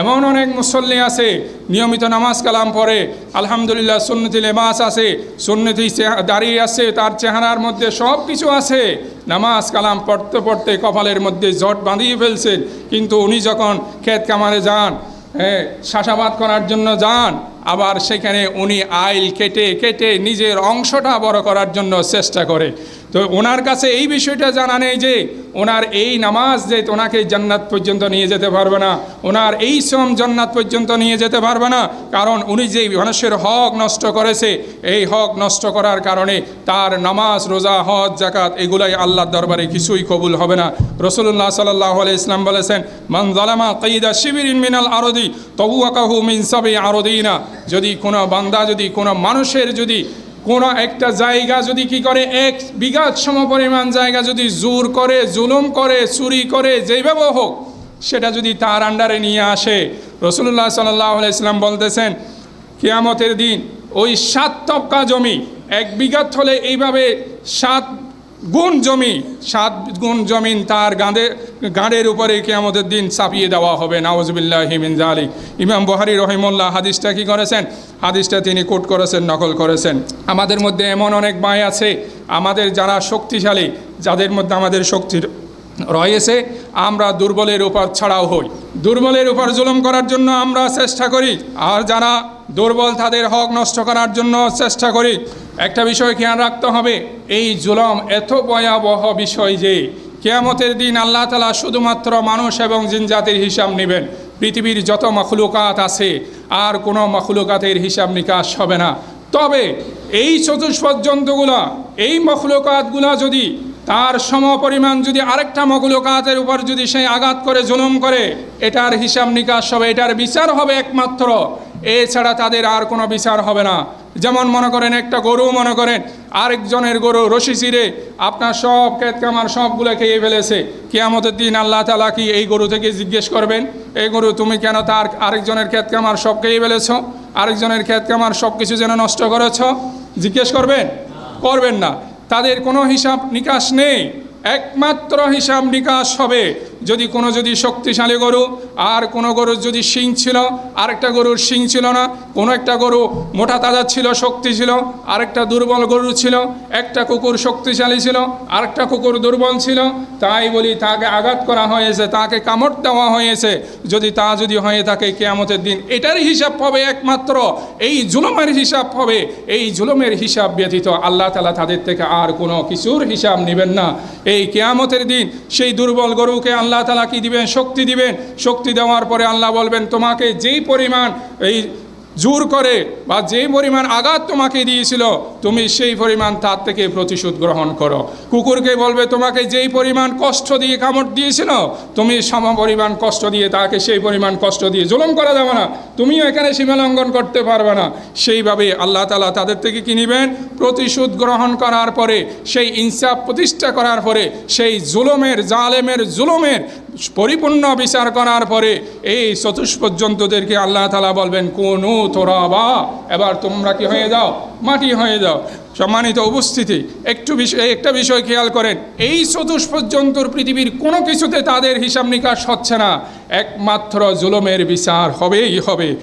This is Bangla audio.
এমন অনেক মুসল্লি আছে, নিয়মিত নামাজ কালাম পড়ে, আলহামদুলিল্লাহ সুন্নতি লেবাস আছে, সুন্নতি দাঁড়িয়ে আছে, তার চেহারার মধ্যে সব কিছু আছে। নামাজ কালাম পড়তে পড়তে কপালের মধ্যে জট বাঁধিয়ে ফেলছেন, কিন্তু উনি যখন ক্ষেত কামারে যান হ্যাঁ শাসাবাদ করার জন্য যান আবার সেখানে উনি আইল কেটে কেটে নিজের অংশটা বড় করার জন্য চেষ্টা করে। তো ওনার কাছে এই বিষয়টা জানা নেই যে ওনার এই নামাজ যে ওনাকে জান্নাত পর্যন্ত নিয়ে যেতে পারবে না, ওনার এই শ্রম জান্নাত পর্যন্ত নিয়ে যেতে পারবে না, কারণ উনি যেই মানুষের হক নষ্ট করেছে, এই হক নষ্ট করার কারণে তার নামাজ, রোজা, হজ জাকাত এগুলাই আল্লাহর দরবারে কিছুই কবুল হবে না। রসুল্লাহ সাল্লাহ আলি ইসলাম বলেছেন, মান জালামা কাইদা শিবিরিন মিনাল আরদি তবু আকাহু মিন আরদিনা। যদি কোনো বান্দা, যদি কোনো মানুষের যদি কোনো একটা জায়গা যদি কি করে, এক বিঘাত সমপরিমাণ জায়গা যদি জোর করে, জুলুম করে, চুরি করে যেইভাবে হোক, সেটা যদি তার আন্ডারে নিয়ে আসে। রসুল্লাহ সাল্লাহ ইসলাম বলতেছেন, কিয়ামতের দিন ওই সাত তবকা জমি, এক বিঘাত হলে এইভাবে সাত গুণ জমি, সাত গুণ জমিন তার গাঁদে, গাঁড়ের উপরে কেয়ামতের দিন চাপিয়ে দেওয়া হবে। নাওজবিল্লাহ হিমিন জালি ইমাম বহারি রহিমুল্লাহ হাদিসটা কি করেছেন? হাদিসটা তিনি কোট করেছেন, নকল করেছেন। আমাদের মধ্যে এমন অনেক ভাই আছে, আমাদের যারা শক্তিশালী, যাদের মধ্যে আমাদের শক্তির রয়েছে, আমরা দুর্বলের উপর ছাড়াও হই। দুর্বলের উপর জুলুম করার জন্য আমরা চেষ্টা করি, আর যারা দুর্বল তাদের হক নষ্ট করার জন্য চেষ্টা করি। একটা বিষয় খেয়াল রাখতে হবে, এই জুলম এত ভয়াবহ বিষয় যে কেয়ামতের দিন আল্লাহ তালা শুধুমাত্র মানুষ এবং জিনজাতির হিসাব নেবেন। পৃথিবীর যত মখলুকাত আছে, আর কোনো মখলুকাতের হিসাব নিকাশ হবে না। তবে এই চতুষ্পদ জন্তুগুলা এই মখলুকাতগুলা যদি তার সমপরিমাণ যদি আরেকটা মখলুকাতের উপর যদি সে আঘাত করে, জুলুম করে, এটার হিসাব নিকাশ হবে, এটার বিচার হবে একমাত্র এছাড়া তাদের আর কোনো বিচার হবে না। যেমন মনে করেন, একটা গরু মনে করেন, আরেকজনের গরু রশি চিরে আপনার সব ক্ষেত কামার সবগুলো খেয়ে ফেলেছে। কেয়ামতের দিন আল্লাহ তালা কি এই গরু থেকে জিজ্ঞেস করবেন, এই গরু তুমি কেন তার আরেকজনের ক্ষেত কামার সব খেয়ে ফেলেছ? আরেকজনের ক্ষেত কামার সব কিছু যেন নষ্ট করেছ? জিজ্ঞেস করবেন? করবেন না। তাদের কোনো হিসাব নিকাশ নেই। একমাত্র হিসাব নিকাশ হবে যদি কোনো যদি শক্তিশালী গরু, আর কোনো গরুর যদি শিং ছিল, আরেকটা গরুর শিং ছিল না, কোনো একটা গরু মোটা তাজা ছিল, শক্তি ছিল, আরেকটা দুর্বল গরু ছিল, একটা কুকুর শক্তিশালী ছিল, আরেকটা কুকুর দুর্বল ছিল, তাই বলি তাকে আঘাত করা হয়েছে, তাকে কামড় দেওয়া হয়েছে। যদি তা যদি হয়ে থাকে, কেয়ামতের দিন এটারই হিসাব হবে একমাত্র, এই জুলুমের হিসাব হবে, এই জুলুমের হিসাব ব্যতীত আল্লাহ তালা তাদের থেকে আর কোনো কিছুর হিসাব নেবেন না। এই কেয়ামতের দিন সেই দুর্বল গরুকে আল্লাহ তালা কি দিবেন? শক্তি দিবেন। শক্তি দেওয়ার পরে আল্লাহ বলবেন, তোমাকে যেই পরিমাণ এই জোর করে বা যেই পরিমাণ আঘাত তোমাকে দিয়েছিল, তুমি সেই পরিমাণ তার থেকে প্রতিশোধ গ্রহণ করো। কুকুরকে বলবে, তোমাকে যেই পরিমাণ কষ্ট দিয়ে কামড় দিয়েছিল, তুমি সম পরিমাণ কষ্ট দিয়ে তাকে সেই পরিমাণ কষ্ট দিয়ে জুলুম করা যাবে না। তুমিও এখানে সীমা লঙ্ঘন করতে পারবে না। সেইভাবে আল্লাহ তালা তাদের থেকে কি নিবেন? প্রতিশোধ গ্রহণ করার পরে, সেই ইনসাফ প্রতিষ্ঠা করার পরে, সেই জুলুমের, জালেমের জুলুমের পরিপূর্ণ বিচার করার পরে, এই চতুষ্পদ জন্তুদেরকে আল্লাহ তালা বলবেন, কোনু তোরা বা এবার তোমরা কি হয়ে যাও? মাটি হয়ে যাও। সম্মানিত উপস্থিতি, একটু বিষয় একটা বিষয় খেয়াল করেন, এই চতুষ্পদ জন্তুর পৃথিবীর কোনো কিছুতে তাদের হিসাব নিকাশ হচ্ছে না। একমাত্র জুলমের বিচার হবেই হবে।